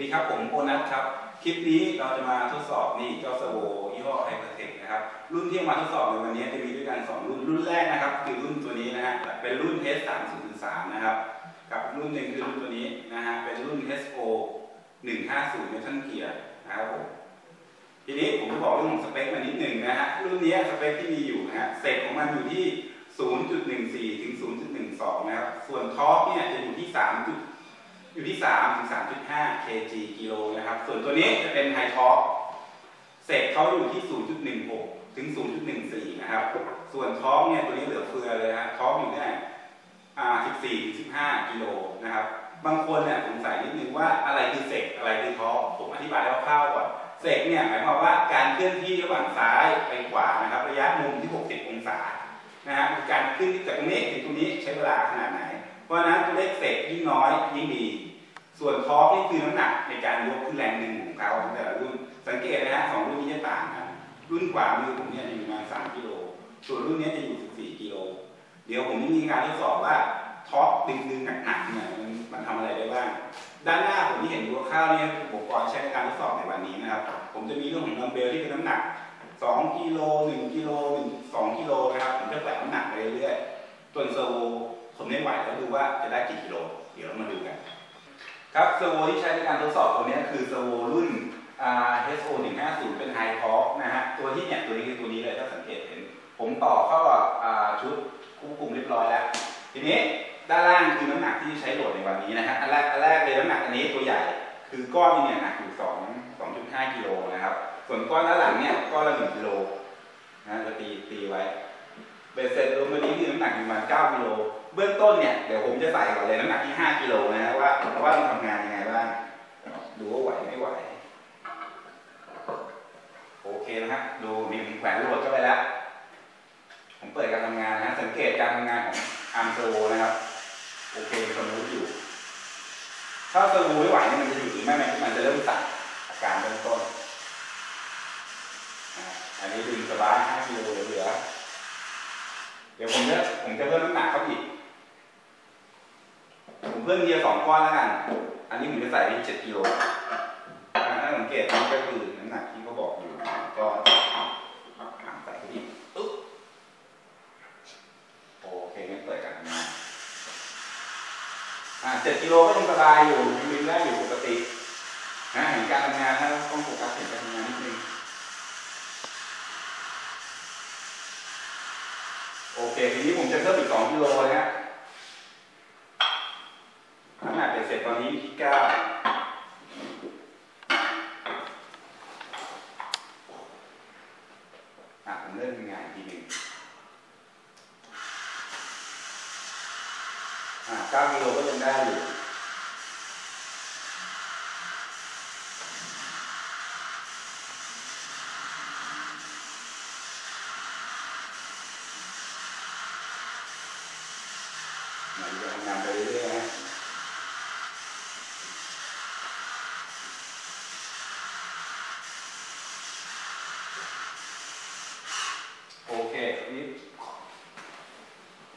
ดีครับผมโอนัทครับ คลิปนี้เราจะมาทดสอบนี่เจ้าเซอร์โวยี่ห้อไฮเปอร์เทคนะครับ รุ่นที่มาทดสอบในวันนี้จะมีด้วยกัน 2 รุ่น รุ่นแรกนะครับ คือรุ่นตัวนี้นะฮะ เป็นรุ่น H 3 0 3นะครับ กับรุ่นหนึ่งคือรุ่นตัวนี้นะฮะ เป็นรุ่น HO 150 Newton Gear นะครับผม ทีนี้ผมจะบอกเรื่องของสเปคมานิดหนึ่งนะฮะ รุ่นนี้สเปคที่มีอยู่นะฮะเสร็จของมันอยู่ที่ 0.14 ถึง 0.12 นะครับ ส่วนทอร์กเนี่ยจะอยู่ที่ 3. อยู่ที่ 3 ถึง 3.5 kg กิโลนะครับ ส่วนตัวนี้จะเป็นไฮท็อร์กเสร็จเขาอยู่ที่ 0.16 ถึง 0.14 นะครับ ส่วนท้อร์กเนี่ยตัวนี้เหลือเฟือเลยฮะท้อร์กอยู่ที่อ่า14 ถึง 15 กิโลนะครับ บางคนเนี่ยสงสัยนิดนึงว่าอะไรคือเซกอะไรคือท้อร์กผมอธิบายคร่าวๆก่อนเซกเนี่ยหมายความว่าการเคลื่อนที่ระหว่างซ้ายไปขวานะครับ ระยะมุมที่ 60 องศานะฮะการขึ้นจากตรงนี้ถึงตรงนี้ใช้เวลาขนาดไหน ราะฉะนั้นตัวเลขเศษยิ่งน้อยยิ่งดี ส่วนทอร์กนี่คือน้ำหนักในการยกขึ้นแรงหนึ่งของเขาแต่ละรุ่น สังเกตนะฮะสองรุ่นนี้จะต่างกันรุ่นขวามือผมเนี่ยจะอยู่ประมาณ3กิโล ส่วนรุ่นนี้จะอยู่14กิโล เดี๋ยวผมมีการทดสอบว่าทอร์กดึงดึงหนักๆเนี่ยมันมันทำอะไรได้บ้าง ด้านหน้าผมที่เห็นดูข้าวเนี่ยอุปกรณ์ใช้ในการทดสอบในวันนี้นะครับ ผมจะมีเรื่องของดัมเบลที่เป็นน้ำหนัก2กิโล1กิโล1 2กิโลนะครับผมจะแตะน้ำหนักไปเรื่อยๆจนเซอร์โว ไม่ไหวแล้วดูว่าจะได้กี่กิโล เดี๋ยวเรามาดูกัน ครับเซอร์โวที่ใช้ในการทดสอบตัวนี้คือเซอร์โวรุ่น HO 150เป็นไฮทอร์กนะฮะ ตัวที่เนี่ยตัวนี้คือตัวนี้เลยถ้าสังเกตเห็น ผมต่อเข้ากับชุดควบคุมเรียบร้อยแล้ว ทีนี้ด้านล่างคือน้ำหนักที่ใช้โหลดในวันนี้นะฮะ อันแรกอันแรกเลยน้ำหนักอันนี้ตัวใหญ่ คือก้อนนี้เนี่ยหนักอยู่2 2.5กิโลนะครับ ส่วนก้อนด้านหลังเนี่ยก้อนละ1กิโลนะจะตีตีไว้ เบ็ดเสร็จรวมวันนี้คือน้ำหนักอยู่ประมาณ9กิโล เบื้องต้นเนี่ยเดี๋ยวผมจะใส่ก่อนเลยน้ำหนักที่ 5กิโลนะว่าว่ามันทำงานยังไงบ้างดูว่าไหวไม่ไหวโอเคนะฮะดูมีแขวนโหลดเข้าไปแล้ว ผมเปิดการทำงานนะสังเกตการทำงานของอาร์มเซนะครับโอเคสมูทอยู่ ถ้าเซอร์โวไม่ไหวเนี่ยมันจะหยุดหรือไม่มันจะเริ่มสั่นอาการเริ่มต้นอันนี้ดึงสบาย5กิโลเหลือเดี๋ยวผมจะผมจะเพิ่มน้ำหนักเข้าอีก ผมเพิ่มเกียร์สองก้อนแล้วกัน อันนี้ผมจะใส่ไปเจ็ดกิโลถ้าสังเกตนี่ก็คือน้ำหนักที่เขาบอกอยู่ก็ใส่ไปอีกปึ๊บโอเคงั้นเปิดกันนะอ่าเจ็ดกิโลก็ยังสบายอยู่ยังดึงได้อยู่ปกตินะเห็นการทำงานถ้าต้องโฟกัสเห็นการทำงานนิดนึงโอเคทีนี้ผมจะเพิ่มอีก2กิโลนะฮะน้ ตอนนี้อยู่ที่9อะผมเริ่มงานอีกทีหนึ่งอะ9กิโลก็ยังได้อยู่ มันจะทำงานไปเรื่อยๆนะโอเคนี่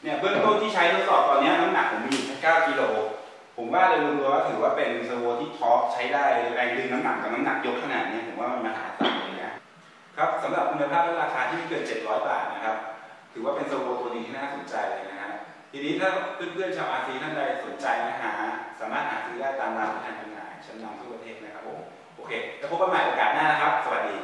เนี่ยเบื้องต้นที่ใช้ทดสอบตอนนี้น้ำหนักผมมีอยู่แค่9กิโล ผม ว่าโดยรวมๆแล้วถือว่าเป็นเซอร์โวที่ท็อปใช้ได้แรงดึงน้ำหนักกับน้ำหนักยกขนาดนี้ผมว่ามันมหาศาลเลยนะครับสำหรับคุณภาพและราคาที่ไม่เกิน 700 บาทนะครับ ถือว่าเป็นเซอร์โวตัวนึงที่น่าสนใจเลยนะฮะทีนี้ถ้าเพื่อนๆชาวอาซีท่านใดสนใจนะหาสามารถหาซื้อได้ตามร้านที่ทางจำหน่ายชั้นนำทั่วประเทศนะครับผมโอเค แล้วพบกันใหม่โอกาสหน้านะครับ สวัสดี